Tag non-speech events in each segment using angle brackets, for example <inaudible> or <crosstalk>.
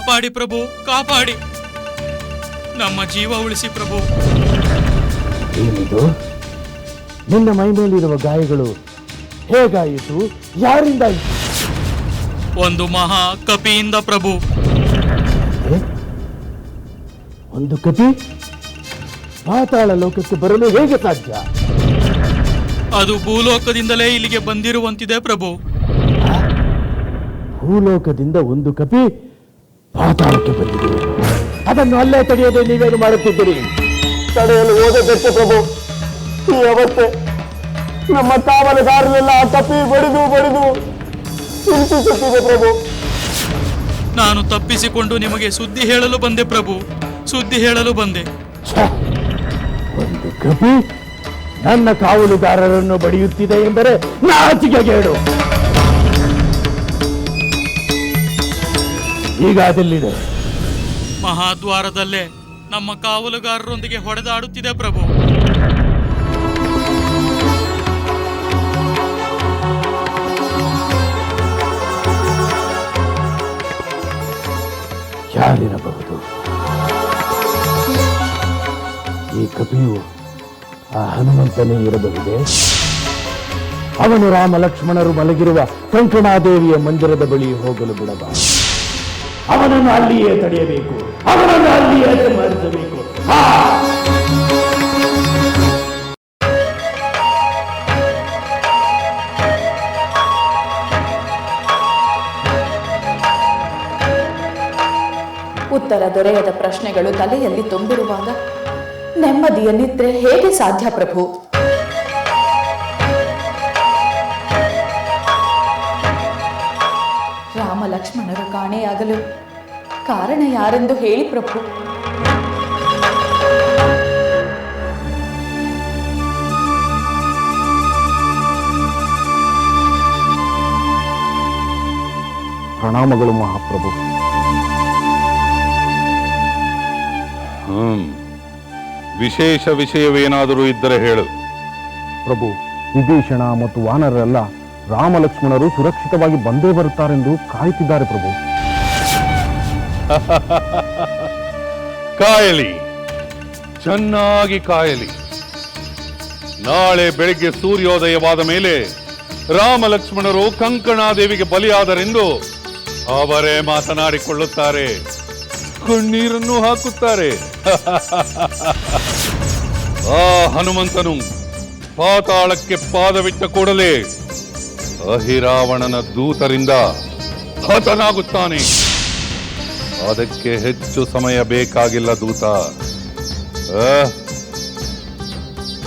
ಕಾಪಾಡಿ ಪ್ರಭು ಕಾಪಾಡಿ. ನಮ್ಮ ಜೀವ ಉಳಿಸಿ ಪ್ರಭು. ಏನಿದು? ನಿನ್ನ ಮೈ ಮೇಲಿರುವ ಗಾಯಗಳು ಹೇಗಾಯಿತು? ಯಾರಿಂದ ಒಂದು ಮಹಾ ಕಪಿಯಿಂದ ಪ್ರಭು. ಒಂದು ಕಪಿ? ಪಾತಾಳ ಲೋಕಕ್ಕೆ ಬರಲು ಹೇಗೆ ಸಾಧ್ಯ? ಅದು ಭೂಲೋಕದಿಂದಲೇ ಇಲ್ಲಿಗೆ ಬಂದಿರುವಂತಿದೆ ಪ್ರಭು. ಭೂಲೋಕದಿಂದ ಒಂದು ಕಪಿ? ಪಾತಾಳಕ್ಕೆ ಬಂದಿದೆ. ಅದನ್ನು ಅಲ್ಲೇ ತಡೆಯದೆ ನೀವೇನು ಮಾಡುತ್ತಿದ್ದೀರಿ? ತಡೆಯಲು ಓದಬೇಕು ಪ್ರಭು. ಈ ಅವಸ್ಥೆ ನಮ್ಮ ಕಾವಲುಗಾರರೆಲ್ಲ ತಪ್ಪಿ ಬಡಿದು ಬಡಿದು ಚಿಂತಿಸುತ್ತಿದೆ ಪ್ರಭು. ನಾನು ತಪ್ಪಿಸಿಕೊಂಡು ನಿಮಗೆ ಸುದ್ದಿ ಹೇಳಲು ಬಂದೆ ಪ್ರಭು. ಸುದ್ದಿ ಹೇಳಲು ಬಂದೆ! ಒಂದು ಕಪಿ ನನ್ನ ಕಾವಲುಗಾರರನ್ನು ಬಡಿಯುತ್ತಿದೆ ಎಂದರೆ ನಾಚಿಕೆಗೇಡು. ಈಗ ಅದೆಲ್ಲಿದೆ. ಮಹಾದ್ವಾರದಲ್ಲೇ ನಮ್ಮ ಕಾವಲುಗಾರರೊಂದಿಗೆ ಹೊಡೆದಾಡುತ್ತಿದೆ ಪ್ರಭು. ಯಾರಿರಬಹುದು? ಈ ಕಪಿಯು ಆ ಹನುಮಂತನೇ ಇರಬಹುದೇ? ಅವನು ರಾಮ ಲಕ್ಷ್ಮಣರು ಮಲಗಿರುವ ಕಂಕಣಾದೇವಿಯ ಮಂದಿರದ ಬಳಿ ಹೋಗಲು ಬಿಡಬಾರದು. ಅವನನ್ನು ಅಲ್ಲಿಯೇ ತಡೆಯಬೇಕು. ಅವನನ್ನು ಅಲ್ಲಿಯೇ ಮಾಡಿಸಬೇಕು ಉತ್ತರ ದೊರೆಯದ ಪ್ರಶ್ನೆಗಳು ತಲೆಯಲ್ಲಿ ತುಂಬಿರುವಾಗ, ನೆಮ್ಮದಿಯ ನಿದ್ರೆ ಹೇಗೆ ಸಾಧ್ಯ ಪ್ರಭು? ರಾಮ ಲಕ್ಷ್ಮಣರು ಕಾಣೆಯಾಗಲು ಕಾರಣ ಯಾರೆಂದು ಹೇಳಿ ಪ್ರಭು. ಪ್ರಣಾಮಗಳು ಮಹಾಪ್ರಭು. ಹ್ಮ್. ವಿಶೇಷ ವಿಷಯವೇನಾದರೂ ಇದ್ದರೆ ಹೇಳು. ಪ್ರಭು ವಿಭೀಷಣ ಮತ್ತು ವಾನರರೆಲ್ಲ ರಾಮ ಲಕ್ಷ್ಮಣರು ಸುರಕ್ಷಿತವಾಗಿ ಬಂದೇ ಬರುತ್ತಾರೆಂದು ಕಾಯುತ್ತಿದ್ದಾರೆ ಪ್ರಭು. <laughs> ಕಾಯಲಿ. ಚೆನ್ನಾಗಿ ಕಾಯಲಿ. ನಾಳೆ ಬೆಳಿಗ್ಗೆ ಸೂರ್ಯೋದಯವಾದ ಮೇಲೆ ರಾಮ ಲಕ್ಷ್ಮಣರು ಕಂಕಣಾದೇವಿಗೆ ಬಲಿಯಾದರೆಂದು ಅವರೇ ಮಾತನಾಡಿಕೊಳ್ಳುತ್ತಾರೆ. ಕಣ್ಣೀರನ್ನು ಹಾಕುತ್ತಾರೆ. <laughs> ಆ ಹನುಮಂತನು ಪಾತಾಳಕ್ಕೆ ಪಾದವಿಟ್ಟ ಕೂಡಲೇ ಅಹಿರಾವಣನ ದೂತರಿಂದ ಹತನಾಗುತ್ತಾನೆ. ಅದಕ್ಕೆ ಹೆಚ್ಚು ಸಮಯ ಬೇಕಾಗಿಲ್ಲ ದೂತ?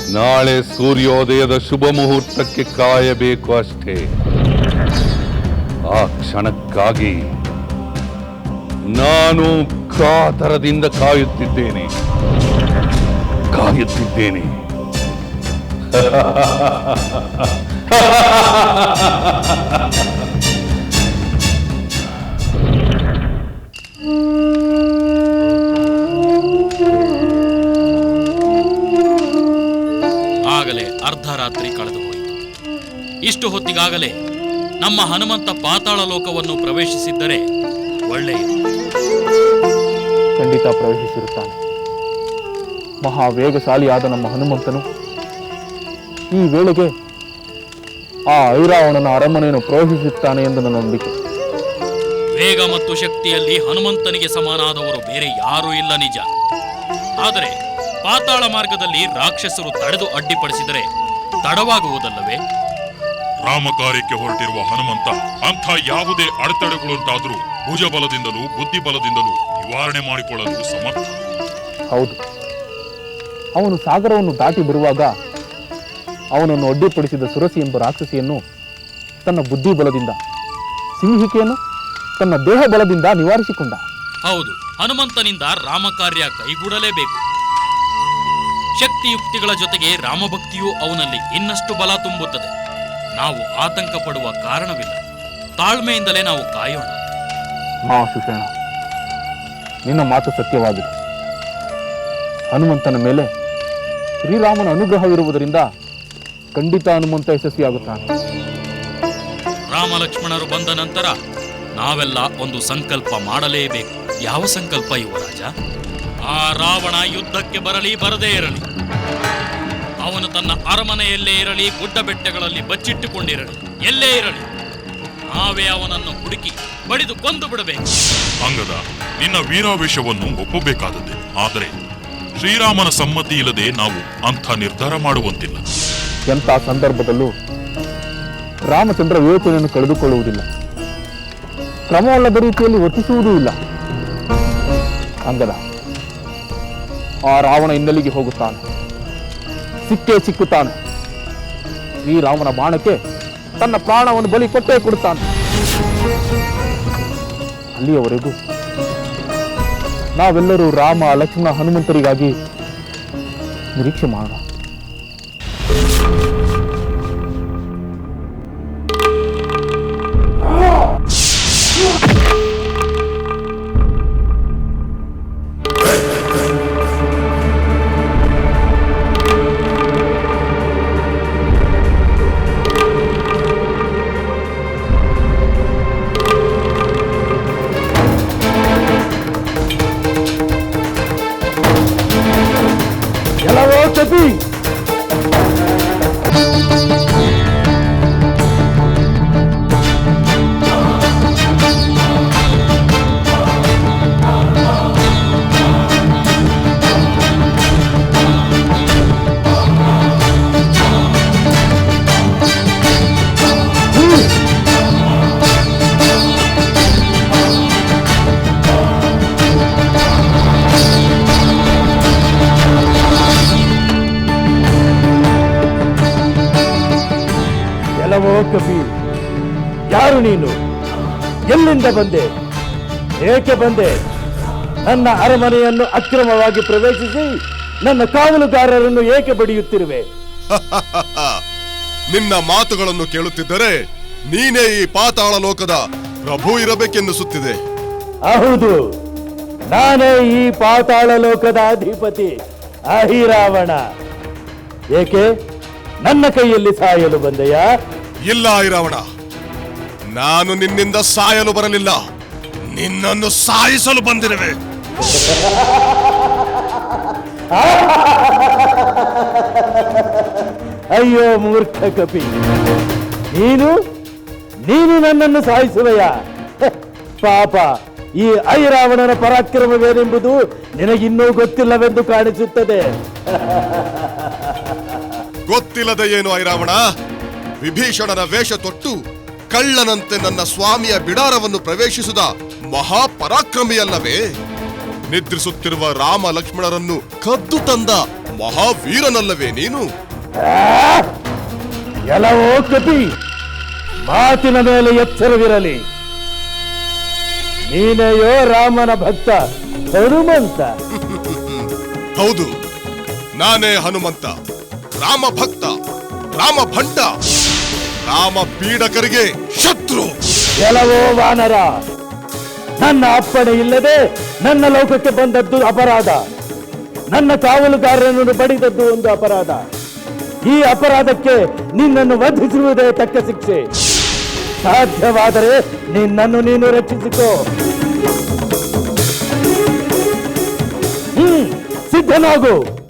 ನಾಳೆ ಸೂರ್ಯೋದಯದ ಶುಭ ಮುಹೂರ್ತಕ್ಕೆ ಕಾಯಬೇಕು ಅಷ್ಟೇ. ಆ ಕ್ಷಣಕ್ಕಾಗಿ ನಾನು ಕಾತರದಿಂದ ಕಾಯುತ್ತಿದ್ದೇನೆ. ಕಾಯುತ್ತಿದ್ದೇನೆ. <laughs> ಆಗಲೇ ಅರ್ಧರಾತ್ರಿ ಕಳೆದು ಹೋಯಿತು ಇಷ್ಟು ಹೊತ್ತಿಗಾಗಲೇ ನಮ್ಮ ಹನುಮಂತ ಪಾತಾಳ ಲೋಕವನ್ನು ಪ್ರವೇಶಿಸಿದ್ದರೆ ಒಳ್ಳೆಯದು ಖಂಡಿತ ಪ್ರವೇಶಿಸಿರುತ್ತಾನೆ. ಮಹಾವೇಗಶಾಲಿಯಾದ ನಮ್ಮ ಹನುಮಂತನು ಈ ವೇಳೆಗೆ ಆ ಐರಾವಣನ ಅರಮನೆಯನ್ನು ಪ್ರವೇಶಿಸುತ್ತಾನೆ ಎಂದು ನನ್ನ ನಂಬಿಕೆ. ವೇಗ ಮತ್ತು ಶಕ್ತಿಯಲ್ಲಿ ಹನುಮಂತನಿಗೆ ಸಮನಾದವರು ಬೇರೆ ಯಾರೂ ಇಲ್ಲ ನಿಜ. ಆದರೆ ಪಾತಾಳ ಮಾರ್ಗದಲ್ಲಿ ರಾಕ್ಷಸರು ತಡೆದು ಅಡ್ಡಿಪಡಿಸಿದರೆ ತಡವಾಗುವುದಲ್ಲವೇ? ರಾಮಕಾರ್ಯಕ್ಕೆ ಹೊರಟಿರುವ ಹನುಮಂತ ಅಂಥ ಯಾವುದೇ ಅಡೆತಡೆಗಳುಂಟಾದರೂ ಭುಜಬಲದಿಂದಲೂ ಬುದ್ಧಿಬಲದಿಂದಲೂ ನಿವಾರಣೆ ಮಾಡಿಕೊಳ್ಳಲು ಸಮರ್ಥ. ಹೌದು. ಅವನು ಸಾಗರವನ್ನು ದಾಟಿ ಬರುವಾಗ ಅವನನ್ನು ಅಡ್ಡಿಪಡಿಸಿದ ಸುರಸಿ ಎಂಬ ರಾಕ್ಷಸಿಯನ್ನು ತನ್ನ ಬುದ್ಧಿ ಬಲದಿಂದ ಸಿಂಹಿಕೆಯನ್ನು ತನ್ನ ದೇಹ ಬಲದಿಂದ ನಿವಾರಿಸಿಕೊಂಡ. ಹೌದು ಹನುಮಂತನಿಂದ ರಾಮಕಾರ್ಯ ಕೈಗೂಡಲೇಬೇಕು. ಶಕ್ತಿಯುಕ್ತಿಗಳ ಜೊತೆಗೆ ರಾಮಭಕ್ತಿಯು ಅವನಲ್ಲಿ ಇನ್ನಷ್ಟು ಬಲ ತುಂಬುತ್ತದೆ. ನಾವು ಆತಂಕ ಪಡುವ ಕಾರಣವಿಲ್ಲ. ತಾಳ್ಮೆಯಿಂದಲೇ ನಾವು ಕಾಯೋಣ. ಮಾ ಸುಷೇಣ ನಿನ್ನ ಮಾತು ಸತ್ಯವಾಗಿದೆ. ಹನುಮಂತನ ಮೇಲೆ ಶ್ರೀರಾಮನ ಅನುಗ್ರಹವಿರುವುದರಿಂದ ಖಂಡಿತ ಹನುಮಂತ ಯಶಸ್ವಿಯಾಗುತ್ತಾನೆ ರಾಮ ಲಕ್ಷ್ಮಣರು ಬಂದ ನಂತರ ನಾವೆಲ್ಲ ಒಂದು ಸಂಕಲ್ಪ ಮಾಡಲೇಬೇಕು. ಯಾವ ಸಂಕಲ್ಪ ಯುವರಾಜ ಆ ರಾವಣ ಯುದ್ಧಕ್ಕೆ ಬರಲಿ ಬರದೇ ಇರಲಿ. ಅವನು ತನ್ನ ಅರಮನೆಯಲ್ಲೇ ಇರಲಿ ಗುಡ್ಡ ಬೆಟ್ಟಗಳಲ್ಲಿ ಬಚ್ಚಿಟ್ಟುಕೊಂಡಿರಲಿ ಎಲ್ಲೇ ಇರಲಿ. ನಾವೇ ಅವನನ್ನು ಹುಡುಕಿ ಬಡಿದು ಕೊಂದು ಬಿಡಬೇಕು. ಅಂಗದ ನಿನ್ನ ವೀರಾವೇಶವನ್ನು ಒಪ್ಪಬೇಕಾದದ್ದೇ. ಆದರೆ ಶ್ರೀರಾಮನ ಸಮ್ಮತಿ ಇಲ್ಲದೆ ನಾವು ಅಂಥ ನಿರ್ಧಾರ ಮಾಡುವಂತಿಲ್ಲ. ಎಂಥ ಸಂದರ್ಭದಲ್ಲೂ ರಾಮಚಂದ್ರ ವಿವೇಚನೆಯನ್ನು ಕಳೆದುಕೊಳ್ಳುವುದಿಲ್ಲ. ಕ್ರಮವಲ್ಲದ ರೀತಿಯಲ್ಲಿ ವರ್ತಿಸುವುದೂ ಇಲ್ಲ. ಅಂಗದ, ಆ ರಾವಣ ಹಿನ್ನೆಲೆಗೆ ಹೋಗುತ್ತಾನೆ. ಸಿಕ್ಕೇ ಸಿಕ್ಕುತ್ತಾನೆ. ಶ್ರೀರಾಮನ ಬಾಣಕ್ಕೆ ತನ್ನ ಪ್ರಾಣವನ್ನು ಬಲಿ ಕೊಟ್ಟೇ ಕೊಡುತ್ತಾನೆ. ಅಲ್ಲಿಯವರೆಗೂ ನಾವೆಲ್ಲರೂ ರಾಮ, ಲಕ್ಷ್ಮಣ, ಹನುಮಂತರಿಗಾಗಿ ನಿರೀಕ್ಷೆ ಮಾಡೋಣ. ನೀನು. ಎಲ್ಲಿಂದ ಬಂದೆ? ಏಕೆ ಬಂದೆ? ನನ್ನ ಅರಮನೆಯನ್ನು ಅಕ್ರಮವಾಗಿ ಪ್ರವೇಶಿಸಿ ನನ್ನ ಕಾವಲುಗಾರರನ್ನು ಏಕೆ ಬಡಿಯುತ್ತಿರುವೆ? <laughs> ನಿನ್ನ ಮಾತುಗಳನ್ನು ಕೇಳುತ್ತಿದ್ದರೆ ನೀನೇ ಈ ಪಾತಾಳ ಲೋಕದ ಪ್ರಭು ಇರಬೇಕೆನ್ನಿಸುತ್ತಿದೆ. ಹೌದು. ನಾನೇ ಈ ಪಾತಾಳ ಲೋಕದ ಅಧಿಪತಿ ಅಹಿರಾವಣ. ಏಕೆ? ನನ್ನ ಕೈಯಲ್ಲಿ ಸಾಯಲು ಬಂದೆಯಾ? ಇಲ್ಲ ಐರಾವಣ ನಾನು ನಿನ್ನಿಂದ ಸಾಯಲು ಬರಲಿಲ್ಲ. ನಿನ್ನನ್ನು ಸಾಯಿಸಲು ಬಂದಿರುವೆ. ಅಯ್ಯೋ ಮೂರ್ಖ ಕಪಿ. ನೀನು? ನೀನು ನನ್ನನ್ನು ಸಾಯಿಸುವೆಯ? ಪಾಪ ಈ ಐರಾವಣನ ಪರಾಕ್ರಮವೇನೆಂಬುದು ನಿನಗಿನ್ನೂ ಗೊತ್ತಿಲ್ಲವೆಂದು ಕಾಣಿಸುತ್ತದೆ. ಗೊತ್ತಿಲ್ಲದ ಏನು ಐರಾವಣ? ವಿಭೀಷಣನ ವೇಷ ತೊಟ್ಟು ಕಳ್ಳನಂತೆ ನನ್ನ ಸ್ವಾಮಿಯ ಬಿಡಾರವನ್ನು ಪ್ರವೇಶಿಸಿದ ಮಹಾಪರಾಕ್ರಮಿಯಲ್ಲವೇ? ನಿದ್ರಿಸುತ್ತಿರುವ ರಾಮ ಲಕ್ಷ್ಮಣರನ್ನು ಕದ್ದು ತಂದ ಮಹಾವೀರನಲ್ಲವೇ ನೀನು! ಎಲ್ಲವೋ ಕಪಿ ಮಾತಿನ ಮೇಲೆ ಎಚ್ಚರವಿರಲಿ. ನೀನೆಯೋ ರಾಮನ ಭಕ್ತ ಹನುಮಂತ. <laughs> ಹೌದು ನಾನೇ ಹನುಮಂತ ರಾಮ ಭಕ್ತ ರಾಮ ಭಂಡ ರಾಮ ಪೀಡಕರಿಗೆ ಶತ್ರು. ಕೆಲವೋ ವಾನರ. ನನ್ನ ಅಪ್ಪಣೆ ಇಲ್ಲದೆ ನನ್ನ ಲೋಕಕ್ಕೆ ಬಂದದ್ದು ಅಪರಾಧ. ನನ್ನ ಕಾವಲುಗಾರರನ್ನು ಬಡಿದದ್ದು ಒಂದು ಅಪರಾಧ. ಈ ಅಪರಾಧಕ್ಕೆ ನಿನ್ನನ್ನು ವಧಿಸುವುದೇ ತಕ್ಕ ಶಿಕ್ಷೆ. ಸಾಧ್ಯವಾದರೆ ನಿನ್ನನ್ನು ನೀನು ರಕ್ಷಿಸಿಕೋ. ಹ್ಮ್ ಸಿದ್ಧನಾಗು.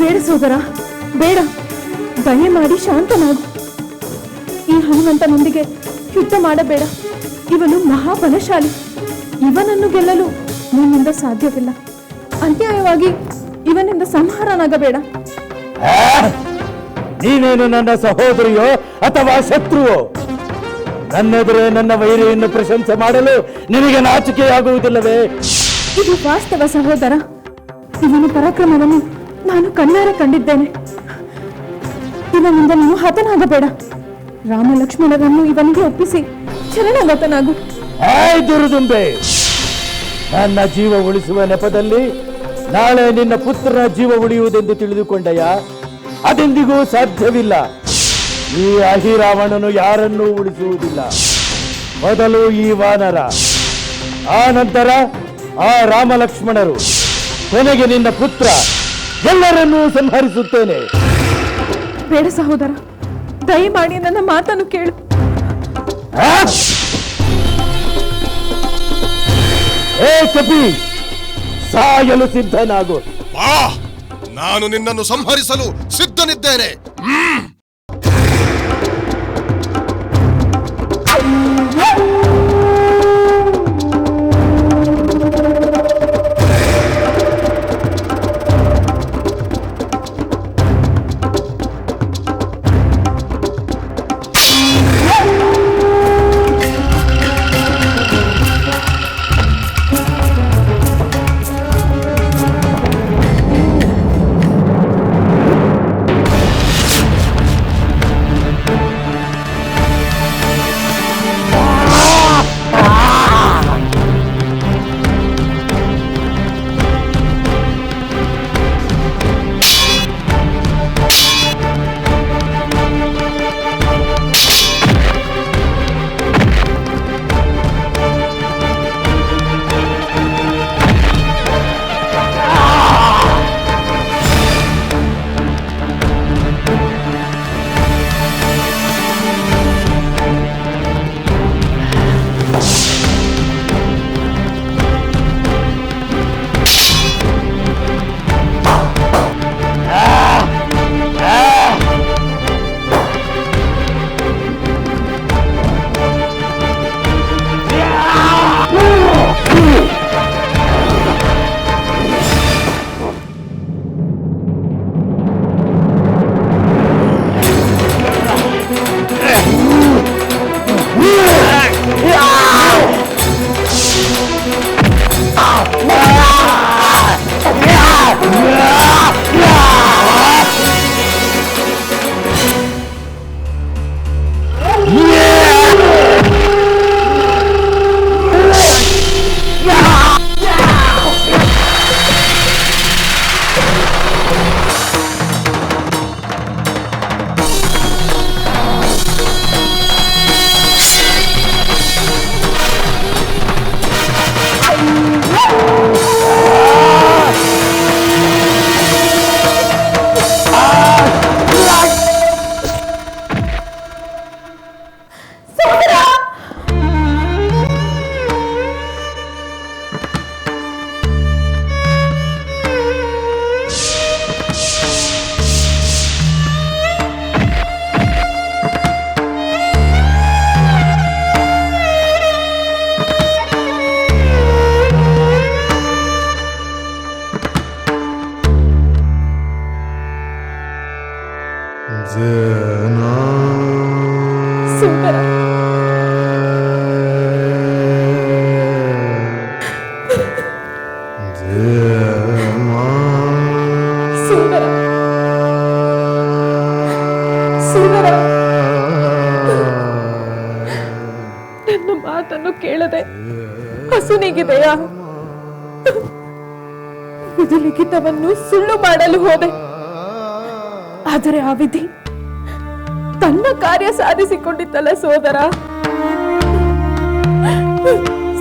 ಬೇಡ ಸೋದರ ಬೇಡ. ದಯಮಾಡಿ ಶಾಂತನಾಗು. ಈ ಹನುಮಂತನೊಂದಿಗೆ ಯುದ್ಧ ಮಾಡಬೇಡ. ಇವನು ಮಹಾಬಲಶಾಲಿ. ಇವನನ್ನು ಗೆಲ್ಲಲು ನಿನ್ನಿಂದ ಸಾಧ್ಯವಿಲ್ಲ. ಅನ್ಯಾಯವಾಗಿ ಇವನಿಂದ ಸಂಹಾರನಾಗಬೇಡ? ನೀನೇನು ನನ್ನ ಸಹೋದರಿಯೋ ಅಥವಾ ಶತ್ರುವೋ? ನನ್ನೆದುರೇ ನನ್ನ ವೈರಿಯನ್ನು ಪ್ರಶಂಸೆ ಮಾಡಲು ನಿನಗೆ ನಾಚಿಕೆಯಾಗುವುದಿಲ್ಲವೇ? ಇದು ವಾಸ್ತವ ಸಹೋದರ. ಇವನ ಪರಾಕ್ರಮವನ್ನು ನಾನು ಕಣ್ಣಾರೆ ಕಂಡಿದ್ದೇನೆ. ಇವನಿಂದ ನೀನು ಹತನಾಗಬೇಡ. ರಾಮ ಲಕ್ಷ್ಮಣರನ್ನು ಇವನಿಗೆ ಒಪ್ಪಿಸಿ ಶರಣಾಗತನಾಗು. ಏಯ್ ದುರುದುಂಬೆ. ನನ್ನ ಜೀವ ಉಳಿಸುವ ನೆಪದಲ್ಲಿ ನಾಳೆ ನಿನ್ನ ಪುತ್ರನ ಜೀವ ಉಳಿಯುವುದೆಂದು ತಿಳಿದುಕೊಂಡಯ್ಯ, ಅದೆಂದಿಗೂ ಸಾಧ್ಯವಿಲ್ಲ. ಈ ಅಹಿರಾವಣನು ಯಾರನ್ನೂ ಉಳಿಸುವುದಿಲ್ಲ. ಮೊದಲು ಈ ವಾನರ, ಆ ನಂತರ ಆ ರಾಮ ಲಕ್ಷ್ಮಣರು, ಕೊನೆಗೆ ನಿನ್ನ ಪುತ್ರ. ಎಲ್ಲರನ್ನೂ ಸಂಹರಿಸುತ್ತೇನೆ. ಬೇಡ ಸಹೋದರ ದಯಮಾಡಿ ನನ್ನ ಮಾತನ್ನು ಕೇಳು. ಆ? ಏ ಕಪಿ ಸಾಯಲು ಸಿದ್ಧನಾಗು. ಬಾ ನಾನು ನಿನ್ನನ್ನು ಸಂಹರಿಸಲು ಸಿದ್ಧನಿದ್ದೇನೆ. ಸೋದರ ಹಸುನಿಗಿದೆಯಾ ವಿಧಿ ಲಿಖಿತವನ್ನು ಸುಳ್ಳು ಮಾಡಲು ಹೋದೆ. ಆದರೆ ಆ ವಿಧಿ ತನ್ನ ಕಾರ್ಯ ಸಾಧಿಸಿಕೊಂಡಿತ್ತಲ್ಲ ಸೋದರ?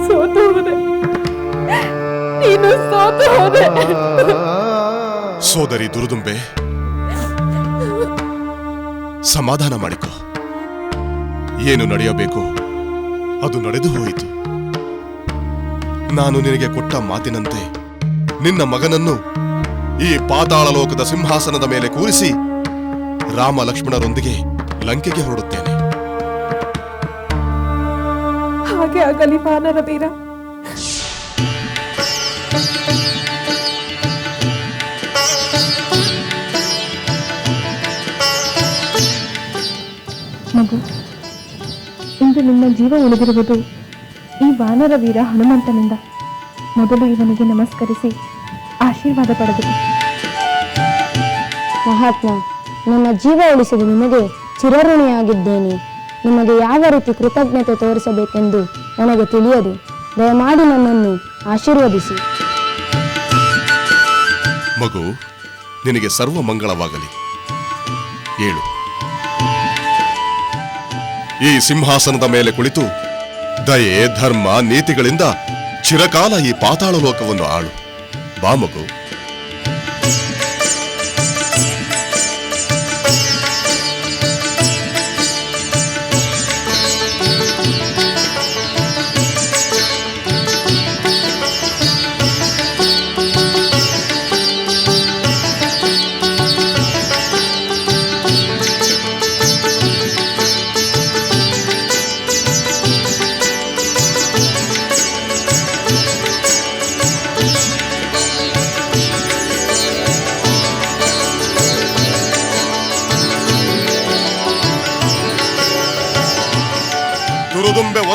ಸೋತು ಹೋದೆ. ನೀನು ಸೋತು ಹೋದೆ. ಸೋದರಿ ದುರುದುಂಬೆ, ಸಮಾಧಾನ ಮಾಡಿಕೊ. ಏನು ನಡೆಯಬೇಕು ಅದು ನಡೆದು ಹೋಯಿತು. ನಾನು ನಿನಗೆ ಕೊಟ್ಟ ಮಾತಿನಂತೆ. ನಿನ್ನ ಮಗನನ್ನು ಈ ಪಾತಾಳ ಲೋಕದ ಸಿಂಹಾಸನದ ಮೇಲೆ ಕೂರಿಸಿ ರಾಮ ಲಕ್ಷ್ಮಣರೊಂದಿಗೆ ಲಂಕೆಗೆ ಹೊರಡುತ್ತೇನೆ. ಹಾಗೆ ಆಗಲಿ ವಾನರ ವೀರ ಮಗು, ಇಂದು ನಿಮ್ಮ ಜೀವ ಉಳಿದಿರುವುದು ಈ ವಾನರ ವೀರ ಹನುಮಂತನಿಂದ ಮೊದಲು ಇವನಿಗೆ ನಮಸ್ಕರಿಸಿ ಆಶೀರ್ವಾದ ಪಡೆದರು ಮಹಾತ್ಮ ನನ್ನ ಜೀವ ಉಳಿಸಿದ ನಿಮಗೆ ಚಿರಋಣಿಯಾಗಿದ್ದೇನೆ. ನಿಮಗೆ ಯಾವ ರೀತಿ ಕೃತಜ್ಞತೆ ತೋರಿಸಬೇಕೆಂದು ನನಗೆ ತಿಳಿಯದು. ದಯಮಾಡಿ ನನ್ನನ್ನು ಆಶೀರ್ವದಿಸಿ. ಮಗು ನಿನಗೆ ಸರ್ವ ಮಂಗಳವಾಗಲಿ. ಏಳು. ಈ ಸಿಂಹಾಸನದ ಮೇಲೆ ಕುಳಿತು ದಯೆ ಧರ್ಮ ನೀತಿಗಳಿಂದ ಚಿರಕಾಲ ಈ ಪಾತಾಳ ಲೋಕವನ್ನು ಆಳು. ಬಾ ಮಗು.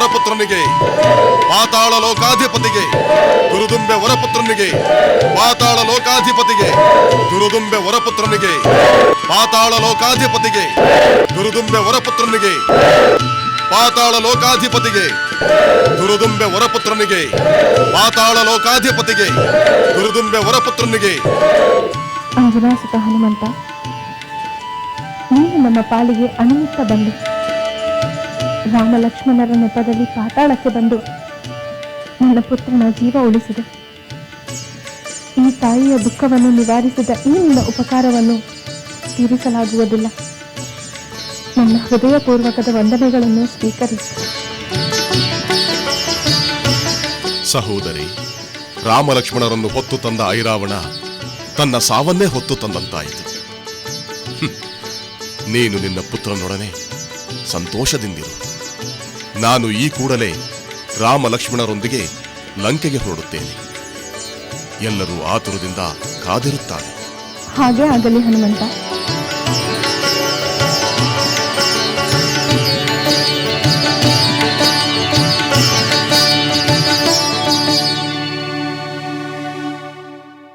ವರಪುತ್ರನಿಗೆ, ಪಾತಾಳ ಲೋಕಾಧಿಪತಿಗೆ, ದುರುದುಂಬೆ ವರಪುತ್ರನಿಗೆ, ಪಾತಾಳ ಲೋಕಾಧಿಪತಿಗೆ, ದುರುದುಂಬೆ ವರಪುತ್ರನಿಗೆ, ಪಾತಾಳ ಲೋಕಾಧಿಪತಿಗೆ, ದುರುದುಂಬೆ ವರಪುತ್ರನಿಗೆ, ಪಾತಾಳ ಲೋಕಾಧಿಪತಿಗೆ, ದುರುದುಂಬೆ ವರಪುತ್ರನಿಗೆ, ಪಾತಾಳ ಲೋಕಾಧಿಪತಿಗೆ, ದುರುದುಂಬೆ ವರಪುತ್ರನಿಗೆ. ಅಂಜನಾಸುತ ಹನುಮಂತ, ನೀನು ನಮ್ಮ ಪಾಲಿಗೆ ಅನಂತ ಬಂದು. ರಾಮ ಲಕ್ಷ್ಮಣರ ನೆಪದಲ್ಲಿ ಪಾತಾಳಕ್ಕೆ ಬಂದು ನನ್ನ ಪುತ್ರನ ಜೀವ ಉಳಿಸಿದೆ. ಈ ತಾಯಿಯ ದುಃಖವನ್ನು ನಿವಾರಿಸಿದ ಈ ನಿನ್ನ ಉಪಕಾರವನ್ನು ತೀರಿಸಲಾಗುವುದಿಲ್ಲ. ನನ್ನ ಹೃದಯಪೂರ್ವಕದ ವಂದನೆಗಳನ್ನು ಸ್ವೀಕರಿಸಿ. ಸಹೋದರಿ, ರಾಮಲಕ್ಷ್ಮಣರನ್ನು ಹೊತ್ತು ತಂದ ಐರಾವಣ ತನ್ನ ಸಾವನ್ನೇ ಹೊತ್ತು ತಂದಂತಾಯಿತು. ನೀನು ನಿನ್ನ ಪುತ್ರನೊಡನೆ ಸಂತೋಷದಿಂದಿರು. ನಾನು ಈ ಕೂಡಲೇ ರಾಮ ಲಕ್ಷ್ಮಣರೊಂದಿಗೆ ಲಂಕೆಗೆ ಹೊರಡುತ್ತೇನೆ. ಎಲ್ಲರೂ ಆತುರದಿಂದ ಕಾದಿರುತ್ತಾರೆ. ಹಾಗೆ ಆಗಲಿ ಹನುಮಂತ.